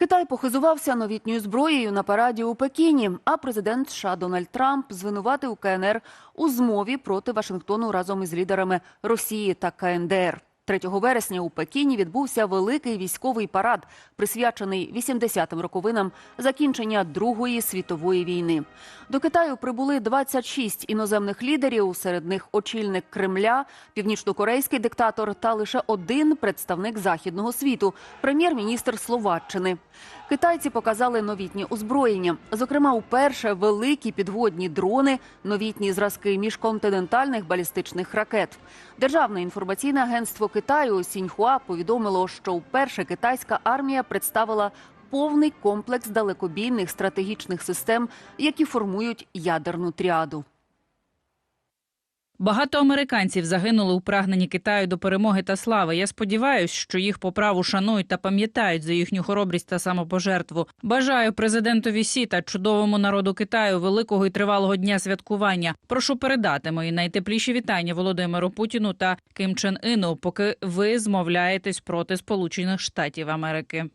Китай похизувався новітньою зброєю на параді у Пекіні. А президент США Дональд Трамп звинуватив КНР у змові проти Вашингтону разом із лідерами Росії та КНДР. 3 вересня у Пекіні відбувся великий військовий парад, присвячений 80-м роковинам закінчення Другої світової війни. До Китаю прибули 26 іноземних лідерів, серед них очільник Кремля, північнокорейський диктатор та лише один представник західного світу прем'єр-міністр Словаччини. Китайці показали новітні озброєння, зокрема, уперше великі підводні дрони, новітні зразки міжконтинентальних балістичних ракет. Державне інформаційне агентство Китаю Сіньхуа повідомило, що вперше китайська армія представила повний комплекс далекобійних стратегічних систем, які формують ядерну тріаду. Багато американців загинули у прагненні Китаю до перемоги та слави. Я сподіваюся, що їх по праву шанують та пам'ятають за їхню хоробрість та самопожертву. Бажаю президентові Сі та чудовому народу Китаю великого і тривалого дня святкування. Прошу передати мої найтепліші вітання Володимиру Путіну та Ким Чен Іну, поки ви змовляєтесь проти Сполучених Штатів Америки.